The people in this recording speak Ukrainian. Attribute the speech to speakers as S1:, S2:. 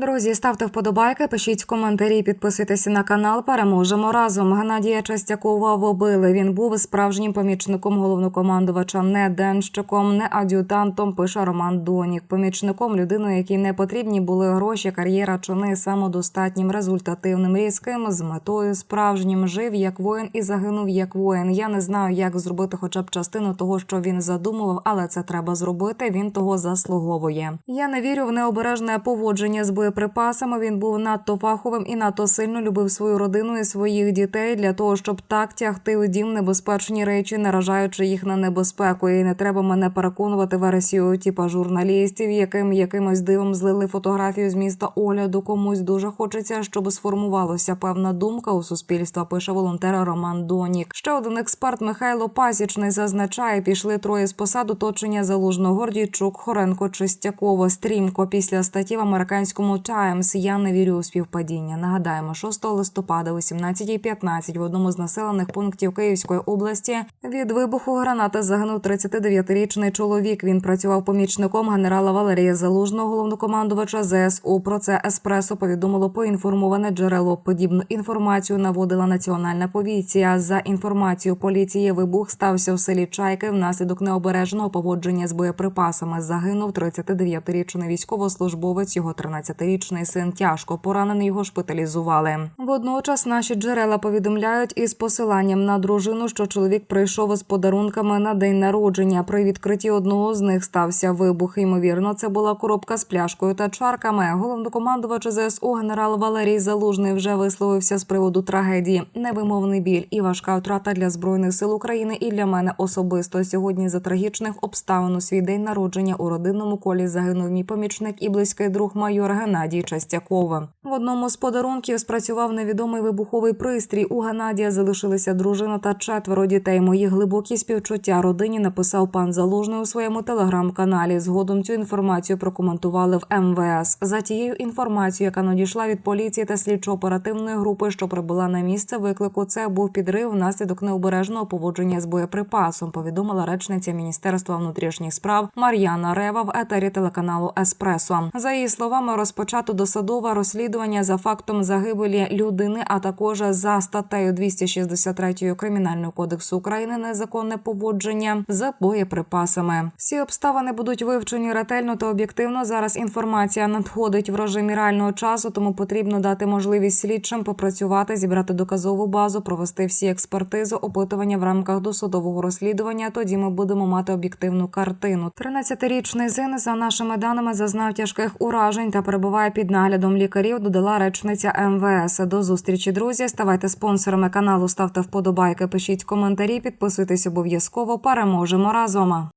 S1: Друзі, ставте вподобайки, пишіть коментарі, підписуйтеся на канал. Переможемо разом. Геннадія Частякова вбили. Він був справжнім помічником головнокомандувача, не денщиком, не ад'ютантом. Пише Роман Донік. Помічником людиною, якій не потрібні були гроші, кар'єра, чини самодостатнім, результативним, різким з метою справжнім. Жив як воїн і загинув як воїн. Я не знаю, як зробити хоча б частину того, що він задумував, але це треба зробити. Він того заслуговує. Я не вірю в необережне поводження з боєприпасами. Він був надто фаховим і надто сильно любив свою родину і своїх дітей для того, щоб так тягти у дім небезпечні речі, наражаючи їх на небезпеку. І не треба мене переконувати версію типа журналістів, яким якимось дивом злили фотографію з міста огляду. Комусь дуже хочеться, щоб сформувалася певна думка у суспільства. Пише волонтер Роман Донік. Ще один експерт Михайло Пасічний зазначає, пішли троє з посад оточення залужного Гордійчук, Хоренко, Чистякова. Стрімко після статті в американському Times «Я не вірю у співпадіння. Нагадаємо, 6 листопада, о 17.15 в одному з населених пунктів Київської області від вибуху гранати загинув 39-річний чоловік. Він працював помічником генерала Валерія Залужного, головнокомандувача ЗСУ. Про це еспресо повідомило поінформоване джерело. Подібну інформацію наводила національна поліція. За інформацією поліції, вибух стався в селі Чайки внаслідок необережного поводження з боєприпасами. Загинув 39-річний військовослужбовець. Його 13-річний син тяжко поранений. Його шпиталізували. Водночас наші джерела повідомляють із посиланням на дружину, що чоловік прийшов із подарунками на день народження. При відкритті одного з них стався вибух. Ймовірно, це була коробка з пляшкою та чарками. Головнокомандувач ЗСУ генерал Валерій Залужний вже висловився з приводу трагедії. Невимовний біль і важка втрата для збройних сил України і для мене особисто. Сьогодні за трагічних обставин у свій день народження у родинному колі загинув мій помічник і близький друг майор Геннадій Частякова. В одному з подарунків спрацював невідомий вибуховий пристрій. У Геннадія залишилися дружина та четверо дітей. Мої глибокі співчуття родині написав пан Залужний у своєму телеграм-каналі. Згодом цю інформацію прокоментували в МВС. За тією інформацією, яка надійшла від поліції та слідчо-оперативної групи, що прибула на місце виклику, це був підрив внаслідок необережного поводження з боєприпасом. Повідомила речниця Міністерства внутрішніх справ Мар'яна Рева в етері телеканалу Еспресо. За її словами, розпочато досадове розслідування за фактом загибелі людини, а також за статтею 263 кримінального кодексу України незаконне поводження з боєприпасами. Всі обставини будуть вивчені ретельно та об'єктивно. Зараз інформація надходить в режимі реального часу, тому потрібно дати можливість слідчим попрацювати, зібрати доказову базу, провести всі експертизи, опитування в рамках досудового розслідування. Тоді ми будемо мати об'єктивну картину. 13-річний син, за нашими даними, зазнав тяжких уражень та перебуває під наглядом лікарів. Додала речниця МВС. До зустрічі, друзі. Ставайте спонсорами каналу, ставте вподобайки, пишіть коментарі, підписуйтесь обов'язково. Переможемо разом.